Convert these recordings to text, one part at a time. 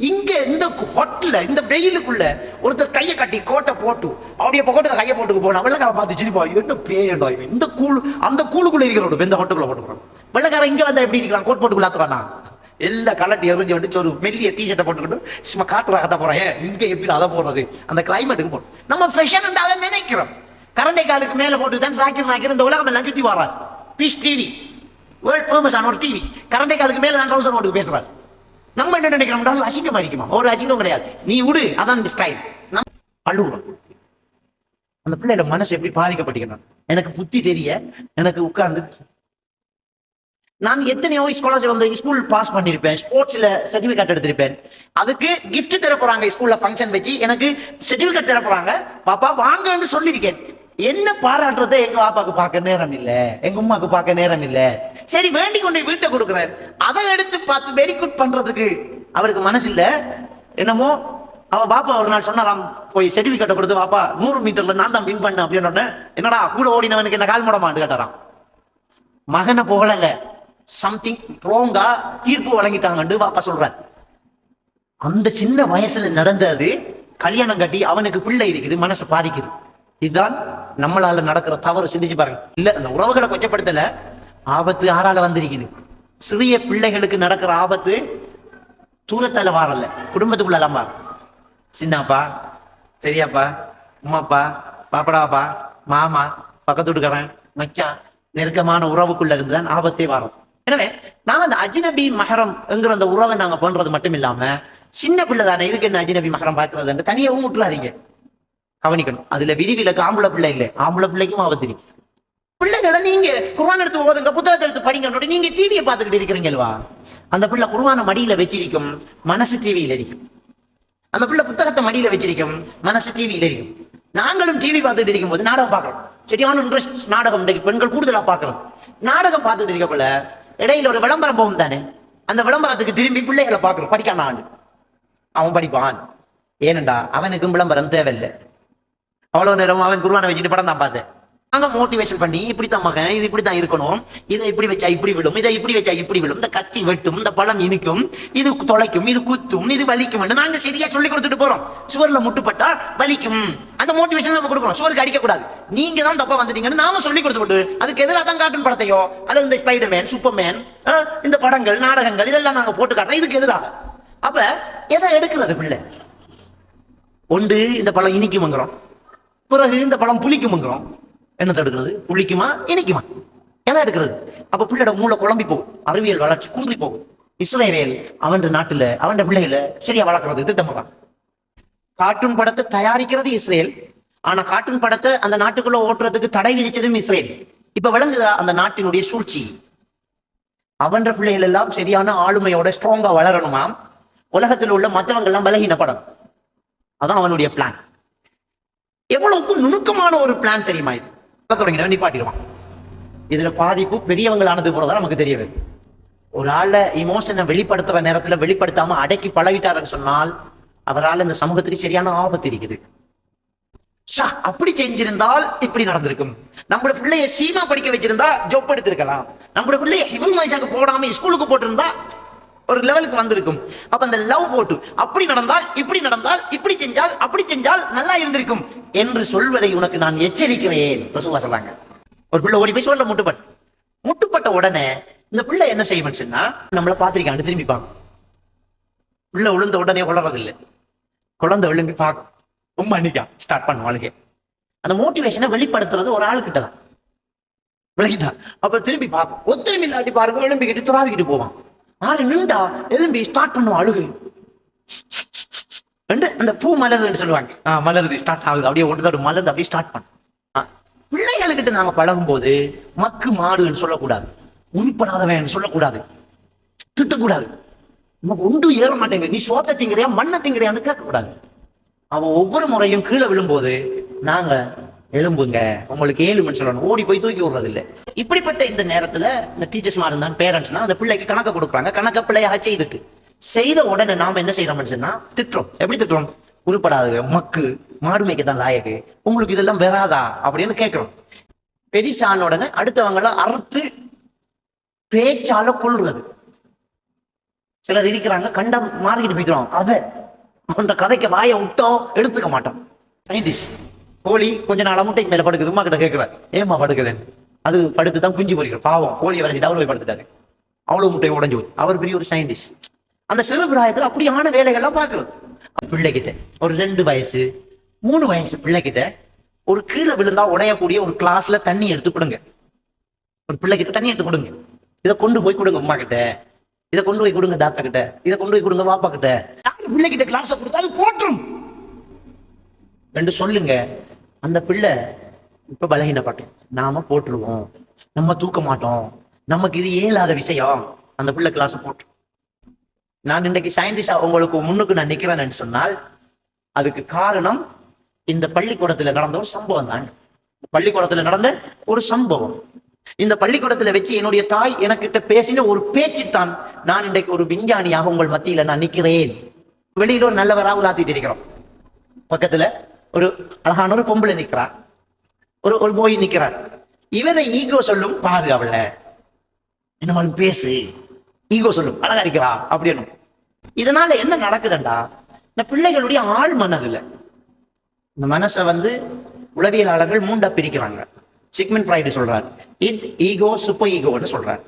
இங்க இந்த ஹோட்டல்ல இந்த வெயிலுக்குள்ள ஒருத்தர் கையை கட்டி கோட்டை போட்டு அப்படியே பக்கத்துல கையை போட்டுக்கு போனா வெள்ளக்கார பார்த்து சிரிப்பா என்ன பேயடா இவன்? இந்த கூழ் அந்த கூழுக்குள்ள இருக்கிறோம் இந்த ஹோட்டலுக்குள்ள போட்டுக்கிறோம் வெள்ளக்காரன் இங்க வந்தா எப்படி இருக்கிறான்? கோட் போட்டுக்குள்ள ஆத்துறானா எல்லா கலட்டி எறிஞ்சு வந்துச்சு ஒரு மெல்லிய டிஷர்ட்டை போட்டுக்கிட்டு சும்மா காத்துல கத்த போறேன். இங்க எப்படி அதை போடுறது? அந்த கிளைமேட்டுக்கு போடும் நம்ம ஃபேஷன் அதை நினைக்கிறோம். கரண்டை காலுக்கு மேல போட்டு தான் சாக்கிர் நாக்கிற இந்த உலகம் எல்லாம் சுத்தி வரார் பீஸ் டிவி வேர்ல்ட் ஃபேமஸ் ஆன ஒரு டிவி கரண்டை காலுக்கு மேல நான் ட்ரௌசர் போட்டு பேசுறாரு. நம்ம என்ன நினைக்கிறோம் அது அசிங்கமா இருக்குமா ஒரு அசிங்கம் கிடையாது. நீ விடு அதான் ஸ்டைல் நம்ம அழுகுறோம். அந்த பிள்ளையோட மனசு எப்படி பாதிக்கப்பட்டிருக்கணும் எனக்கு புத்தி தெரிய எனக்கு உட்கார்ந்து நான் எத்தனையோ ஸ்காலர்ஷிப் வந்து ஸ்கூல் பாஸ் பண்ணியிருப்பேன். ஸ்போர்ட்ஸ்ல சர்டிபிகேட் எடுத்திருப்பேன். அதுக்கு கிஃப்ட் தர போறாங்க ஸ்கூல்ல ஃபங்க்ஷன் வச்சு. எனக்கு சர்டிபிகேட் தர போறாங்க. பாப்பா வாங்கன்னு சொல்லியிருக்கேன். என்ன பாராட்டுறத எங்க பாப்பாக்கு பார்க்க நேரம் இல்லை. எங்க உமாக்கு பார்க்க நேரம் இல்லை. சரி வேண்டி கொண்டு வீட்டை கொடுக்குறாரு. அதை எடுத்து பார்த்து வெரி குட் பண்றதுக்கு அவருக்கு மனசு இல்ல என்னமோ அவ பாப்பா ஒரு நாள் சொன்னாராம் போய் சர்டிபிகேட்டை கொடுத்து பாப்பா நூறு மீட்டர்ல நான் தான் வின் பண்ணேன் அப்படின்னு என்னடா கூட ஓடினவனுக்கு என்ன கால் மூடமான்னு கேட்டாராம். மகனை புகழல. சம்திங் ரோங்கா தீர்ப்பு வழங்கிட்டாங்கன்னு பாப்பா சொல்றாரு. அந்த சின்ன வயசுல நடந்தது கல்யாணம் கட்டி அவனுக்கு பிள்ளை இருக்குது மனசை பாதிக்குது. இதுதான் நம்மளால நடக்கிற தவறு. சிந்திச்சு பாருங்க. இல்ல அந்த உறவுகளை கொச்சப்படுத்தல. ஆபத்து யாரால வந்திருக்குது? சிறிய பிள்ளைகளுக்கு நடக்கிற ஆபத்து தூரத்தால வாரல. குடும்பத்துக்குள்ள வா சின்னப்பா பெரியப்பா உமாப்பா பாப்படாப்பா மாமா பக்கத்து வீட்டுக்காரன் மச்சான் நெருக்கமான உறவுக்குள்ள இருந்துதான் ஆபத்தே வரும். எனவே நாங்க அந்த அஜினபி மஹரம் என்கிற அந்த உறவை நாங்க பண்றது மட்டும் இல்லாம சின்ன பிள்ளை தானே இதுக்கு என்ன அஜினபி மகரம் பார்க்கறது தனியாகவும் விட்டுறாதீங்க கவனிக்கணும். அதுல விதிவிலக்கு ஆம்பளை பிள்ளை இல்லை. ஆம்பளை பிள்ளைக்கும் ஆபத்து இருக்கு. பிள்ளைகளை நீங்க குர்ஆன் எடுத்து ஓதுங்க புத்தகத்தை எடுத்து படிங்க நீங்க டிவியை பார்த்துக்கிட்டு இருக்கிறீங்களா அந்த பிள்ளை குர்ஆனை மடியில வச்சிருக்கும் மனசு டிவியில இருக்கும் அந்த பிள்ளை புத்தகத்தை மடியில வச்சிருக்கும் மனசு டிவியில இருக்கும் நாங்களும் டிவி பார்த்துட்டு இருக்கும்போது நாடகம் பார்க்கணும் சரியான இன்ட்ரெஸ்ட் நாடகம் இன்றைக்கு பெண்கள் கூடுதலா பார்க்கலாம் நாடகம் பார்த்துட்டு இருக்கக்குள்ள இடையில ஒரு விளம்பரம் போகும் தானே? அந்த விளம்பரத்துக்கு திரும்பி பிள்ளைகளை பார்க்கறோம். படிக்காம ஆண்டு அவன் படிப்பான். ஏனண்டா அவனுக்கும் விளம்பரம் தேவையில்லை. அவ்வளவு நேரம் அவன் குருவானை வச்சுட்டு படம் தான் பார்த்தேன். நாங்க மோட்டிவேஷன் பண்ணி இப்படித்தான் மகன் இது இப்படித்தான் இருக்கணும். இதை இப்படி வச்சா இப்படி விடும் இதை இப்படி வச்சா இப்படி விடும் இந்த கத்தி வெட்டும் இந்த பழம் இனிக்கும் இது தொலைக்கும் இது குத்தும் இது வலிக்கும் நாங்க சரியா சொல்லி கொடுத்துட்டு போறோம். சுவர்ல முட்டுப்பட்டா வலிக்கும். அந்த மோட்டிவேஷன் நம்ம கொடுக்கணும். சுவருக்கு அடிக்க கூடாது நீங்க தான் தப்பா வந்துட்டீங்கன்னு நாம சொல்லி கொடுத்து விட்டு அதுக்கு எதிராக தான் காட்டும் படத்தையோ அல்லது இந்த ஸ்பைடர்மேன் சூப்பர்மேன் இந்த படங்கள் நாடகங்கள் இதெல்லாம் நாங்க போட்டு காட்டுறோம். இதுக்கு எதிராக அப்ப எதை எடுக்கிறது பிள்ளை? ஒன்று இந்த பழம் இனிக்குமங்கிறோம். பிறகு இந்த பழம் புளிக்குமங்கிறோம். என்னத்தை எடுக்கிறது புளிக்குமா? இனிக்குமா? எதை எடுக்கிறது அப்ப பிள்ளையோட மூளை குழம்பி போகும். அறிவியல் வளர்ச்சி குன்றி போகும். இஸ்ரேல் அவன் நாட்டுல அவன் பிள்ளைகளை சரியா வளர்க்கறது திட்டமிடுறான் கார்ட்டூன் படத்தை தயாரிக்கிறது இஸ்ரேல். ஆனா கார்ட்டூன் படத்தை அந்த நாட்டுக்குள்ள ஓட்டுறதுக்கு தடை விதிச்சதும் இஸ்ரேல். இப்ப விளங்குதா அந்த நாட்டினுடைய சூழ்ச்சி? அவன்ற பிள்ளைகள் எல்லாம் சரியான ஆளுமையோட ஸ்ட்ராங்கா வளரணுமாம் உலகத்தில் உள்ள மற்றவங்க எல்லாம் பலகீனப்படும் அதான் அவனுடைய பிளான் எவ்வளவுக்கு நுணுக்கமான ஒரு பிளான் தெரியுமா இது? தொடங்கின நிப்பாட்டிடுவான் இதுல பாதிப்பு பெரியவங்களானது போறதா நமக்கு தெரிய ஒரு ஆள இமோஷனை வெளிப்படுத்துற நேரத்துல வெளிப்படுத்தாம அடக்கி பழகிட்டாருன்னு சொன்னால் அவரால் இந்த சமூகத்துக்கு சரியான ஆபத்து இருக்குது. ஷா, அப்படி செஞ்சிருந்தால் இப்படி நடந்திருக்கும். நம்மளோட பிள்ளைய சீமா படிக்க வச்சிருந்தா ஜொப் எடுத்திருக்கலாம். நம்மளோட பிள்ளைய ஹிபுல் மைசாக்கு போடாம ஸ்கூலுக்கு போட்டிருந்தா ஒரு லெவலுக்கு வந்திருக்கும். அப்ப அந்த லவ் போட்டு அப்படி நடந்தால் இப்படி நடந்தால் இப்படி செஞ்சால் அப்படி செஞ்சால் நல்லா இருந்திருக்கும். என்று சொல்வதை உனக்கு நான் எச்சரிக்கிறேன். ரசூலா சொல்றாங்க ஒரு பிள்ளை ஓடி போய் சொல்ல முட்டுப்பட்டு. முட்டுப்பட்ட உடனே இந்த பிள்ளை என்ன செய்யும் சொன்னா நம்மள பாத்திருக்காண்டு திரும்பி பார்க்கும். பிள்ளை விழுந்த உடனே உளறதில்லை குழந்தை விழும்பி பார்க்கும். ரொம்ப அன்னிக்கா ஸ்டார்ட் பண்ணும் அந்த மோட்டிவேஷனை வெளிப்படுத்துறது ஒரு ஆளுக்கிட்ட தான் விளங்கிட்டா அப்ப திரும்பி பார்க்கும். ஒத்திரம் இல்லாட்டி பாருங்க விளம்பிக்கிட்டு துறாவிக்கிட்டு போவான். ஆறு நின்றா எழும்பி ஸ்டார்ட் பண்ணுவோம் அழுகு. ரெண்டு அந்த பூ மலருதுன்னு சொல்லுவாங்க. ஆ மலருது ஸ்டார்ட் ஆகுது. அப்படியே ஒன்று மலர்ந்து அப்படியே ஸ்டார்ட் பண்ணும். ஆ, பிள்ளைகளுக்கிட்ட நாங்க பழகும்போது மக்கு மாடுன்னு சொல்லக்கூடாது. உருப்படாதவன் சொல்லக்கூடாது. திட்டக்கூடாது. நமக்கு ஒன்றும் ஏற மாட்டேங்குது. நீ சோத்த திங்கிறியா மண்ணை திங்கிறியான்னு கேட்கக்கூடாது. அவன் ஒவ்வொரு முறையும் கீழே விழும்போது நாங்க எலும்புங்க உங்களுக்கு ஏழுமன்னு சொல்லணும். ஓடி போய் தூக்கி விடுறது இல்ல இப்படிப்பட்ட இந்த நேரத்துல இந்த டீச்சர்ஸ் மாதிரி இருந்தான் பேரண்ட்ஸ்னா அந்த பிள்ளைக்கு கணக்கு கொடுக்குறாங்க. கணக்க பிள்ளையாக செய்துட்டு செய்த உடனே நாம என்ன செய்யறோம்னு சொன்னா திட்டுறோம். எப்படி திட்டுறோம்? உருப்படாது மக்கு மாடு மேய்க்க தான் லாயக்கு. உங்களுக்கு இதெல்லாம் வராதா? அப்படின்னு கேட்கிறோம். பெரிசான உடனே அடுத்தவங்கள அறுத்து பேச்சால கொள்றது சிலர் இருக்கிறாங்க கண்டம் மாறிக்கிட்டு போயிடுவான் அதை அந்த கதைக்கு வாயை விட்டோம் எடுத்துக்க மாட்டோம். சயின்டிஸ்ட் கோழி கொஞ்ச நாளா முட்டைக்கு மேல படுக்குது உமா கிட்ட கேட்கிறார் ஏமா படுக்குதுன்னு அது படுத்து தான் குஞ்சு பொறிக்கிற பாவம் கோழியை வரைச்சிட்டு அவர் போய் படுத்துட்டாரு. அவ்வளவு முட்டை உடஞ்சு போச்சு. அவர் பெரிய ஒரு சயின்டிஸ்ட் அந்த சிறு பிராயத்துல அப்படியான வேலைகள்லாம் பார்க்கறது பிள்ளைகிட்ட ஒரு ரெண்டு வயசு மூணு வயசு பிள்ளைகிட்ட ஒரு கீழே விழுந்தா உடையக்கூடிய ஒரு கிளாஸ்ல தண்ணி எடுத்து கொடுங்க. ஒரு பிள்ளைகிட்ட தண்ணி எடுத்து கொடுங்க. இதை கொண்டு போய் கொடுங்க அம்மா கிட்ட. இதை கொண்டு போய் கொடுங்க தாத்தா கிட்ட. இதை கொண்டு போய் கொடுங்க வாப்பா கிட்ட. பிள்ளைகிட்ட கிளாஸ் கொடுத்தா அது போட்டுரும் ரெண்டு சொல்லுங்க. அந்த பிள்ளை இப்ப பலகீனப்பட்டோம் நாம போட்டுருவோம். நம்ம தூக்க மாட்டோம். நமக்கு இது இயலாத விஷயம். அந்த பிள்ளை கிளாஸ் போட்டு. நான் இன்றைக்கு சயின்டிஸ்டா உங்களுக்கு முன்னுக்கு நான் நிக்கிறேன்னு சொன்னால் அதுக்கு காரணம் இந்த பள்ளிக்கூடத்துல நடந்த ஒரு சம்பவம் தான். பள்ளிக்கூடத்துல நடந்த ஒரு சம்பவம். இந்த பள்ளிக்கூடத்துல வச்சு என்னுடைய தாய் எனக்கிட்ட பேசின ஒரு பேச்சு தான் நான் இன்றைக்கு ஒரு விஞ்ஞானியாக உங்கள் மத்தியில நான் நிக்கிறேன். வெளியில ஒரு நல்லவரா உலாத்திட்டு இருக்கிறோம். பக்கத்துல ஒரு அழகான ஒரு பொம்பளை நிக்கிறா ஒரு ஒரு போய் நிற்கிறார் இவரை ஈகோ சொல்லும் பாதுகாவல அவளை. என்ன பேசு. ஈகோ சொல்லும் அழகா இருக்கிறா அப்படின்னு. இதனால என்ன நடக்குதுண்டா? இந்த பிள்ளைகளுடைய ஆள் மனதுல. இந்த மனசை வந்து உளவியலாளர்கள் மூண்டா பிரிக்கிறாங்க. சிக்மெண்ட் ஃப்ரைடு சொல்றார் இட் ஈகோ சூப்பர் ஈகோன்னு சொல்றார்.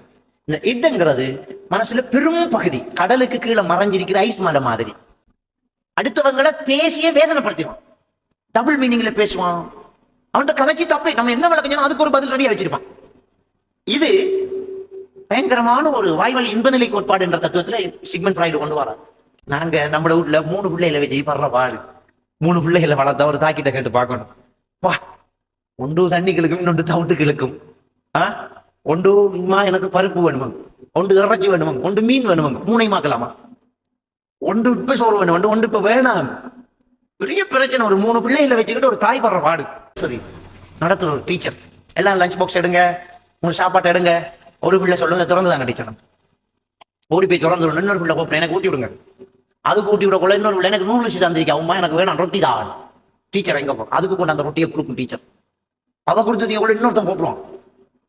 இந்த இட்ங்கிறது மனசுல பெரும் பகுதி. கடலுக்கு கீழே மறைஞ்சிருக்கிற ஐஸ் மலை மாதிரி. அடுத்தவங்களை பேசியே வேதனைப்படுத்திடுவான் டபுள் மீனிங்ல பேசுவான். அவன்கிட்ட கதைச்சி தப்பு நம்ம என்ன விளக்கம் அதுக்கு ஒரு பதில் ரெடியா வச்சிருப்பான். இது பயங்கரமான ஒரு வாய்வழி இன்பநிலை கோட்பாடு என்ற தத்துவத்துல சிக்மெண்ட் ஃப்ரைடு கொண்டு வரார். நாங்க நம்ம வீட்டுல மூணு பிள்ளைகளை வச்சு படுற பாடு. மூணு பிள்ளைகளை வளர்த்த ஒரு தாக்கிட்ட கேட்டு பார்க்கணும். வா ஒன்று தண்ணி கிழக்கும் இன்னொன்று தவிட்டு கிழக்கும் ஆ? ஒன்று அம்மா எனக்கு பருப்பு வேணுமா? ஒன்று இறைச்சி வேணுமா? ஒன்று மீன் வேணுமா? மூணை மாக்கலாமா ஒன்று இப்ப சோறு வேணும்? ஒன்று ஒன்று இப்ப வேணாம். பெரிய பிரச்சனை ஒரு மூணு பிள்ளைகளை வச்சுக்கிட்டு ஒரு தாய் படுற பாடு. சரி. நடத்துற ஒரு டீச்சர் எல்லாம் லஞ்ச் பாக்ஸ் எடுங்க. மூணு சாப்பாட்டு எடுங்க. ஒரு பிள்ளை சொல்லுங்க திறந்து தாங்க டீச்சர் ஓடி போய் திறந்து விடணும் இன்னொரு பிள்ளை கூப்பிட்டு எனக்கு ஊட்டி விடுங்க. அதுக்கு ஊட்டி விடக்குள்ள இன்னொரு பிள்ளை எனக்கு நூறு விஷயம் தந்திருக்கா? அம்மா எனக்கு வேணாம். ரொட்டி தான் டீச்சர் எங்க போகும் அதுக்கு கொண்டு அந்த ரொட்டியை கொடுக்கும் டீச்சர் அதை கொடுத்து கூட இன்னொருத்தன் கூப்பிடுவான்.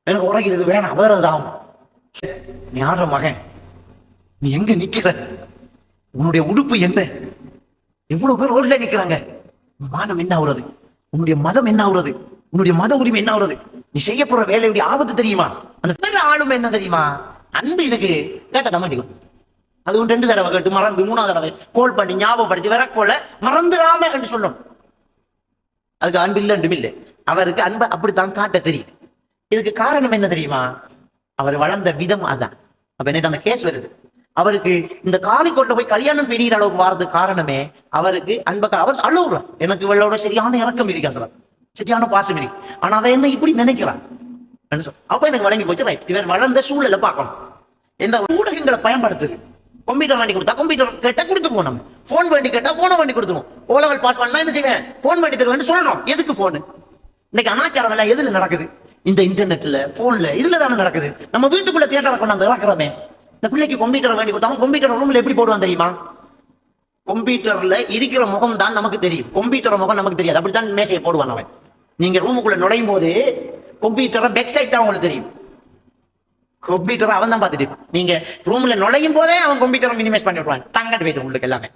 எனக்கு உரைக்குது இது வேணாம். வேற தான் நீ யார மகன்? நீ எங்க நிக்கிற? உன்னுடைய உடுப்பு என்ன? இவ்வளவு பேர் ரோட்ல நிக்கிறாங்க. மானம் என்ன ஆகுறது உன்னுடைய மதம் என்ன ஆகுறது உன்னுடைய மத உரிமை என்ன ஆகுறது நீ செய்ய போற வேலையுடைய ஆபத்து தெரியுமா? அந்த வேற ஆளுமை என்ன தெரியுமா? அன்பு இதுக்கு. கேட்டதாம மாட்டிக்கும் அதுவும் ரெண்டு தடவை கேட்டு மறந்து மூணாவது தடவை கோல் பண்ணி ஞாபகப்படுத்தி வர கோல மறந்துடாம என்று சொல்லணும். அதுக்கு அன்பு இல்லை அன்பும் இல்லை. அவருக்கு அன்பை அப்படித்தான் காட்ட தெரியும். இதுக்கு காரணம் என்ன தெரியுமா? அவர் வளர்ந்த விதம் அதான். அப்ப என்ன அந்த கேஸ் வருது. அவருக்கு இந்த காலை கொண்டு போய் கல்யாணம் பிடிக்கிற அளவுக்கு வாரது காரணமே அவருக்கு அன்பை அவர் அழுகுறார் எனக்கு இவளோட சரியான இறக்கம் இருக்கா சார் சரியான பாசம் இருக்கு. ஆனா அவ என்ன இப்படி நினைக்கிறான்? அப்ப எனக்கு வழங்கி போச்சு ரைட் இவர் வளர்ந்த சூழலை பார்க்கணும். என்ற ஊடகங்களை பயன்படுத்துது? கம்ப்யூட்டர் வாங்கி கொடுத்தா கம்ப்யூட்டர் கேட்டா கொடுத்துருவோம் நம்ம போன் வேண்டி கேட்டா போன வாங்கி கொடுத்துருவோம். ஓ லெவல் பாஸ் பண்ணா என்ன செய்வேன்? போன் வேண்டி தருவேன் சொல்றோம். எதுக்கு போன் இன்னைக்கு அனாச்சாரம் எல்லாம் எதுல நடக்குது? இந்த இன்டர்நெட்ல போன்ல இதுல தானே நடக்குது? நம்ம வீட்டுக்குள்ள தியேட்டர் கொண்டாந்து இறக்குறோமே. இந்த பிள்ளைக்கு கம்ப்யூட்டர் வேண்டி கொடுத்தாங்க கம்ப்யூட்டர் ரூம்ல எப்படி போடுவான் தெரியுமா? கம்ப்யூட்டர்ல இருக்கிற முகம் தான் நமக்கு தெரியும். கம்ப்யூட்டர் முகம் நமக்கு தெரியாது. அப்படித்தான் மேசையை போடுவான் அவன். நீங்க ரூமுக்குள்ள நுழையும் போது கம்ப்யூட்டரை பெக் சைட் தான் உங்களுக்கு தெரியும். கம்ப்யூட்டரை அவன் தான் பார்த்துட்டு நீங்க ரூம்ல நுழையும் போதே அவன் கம்ப்யூட்டரை மினிமைஸ் பண்ணி விடுவான் தங்கட்டு வைத்து உங்களுக்கு எல்லாமே.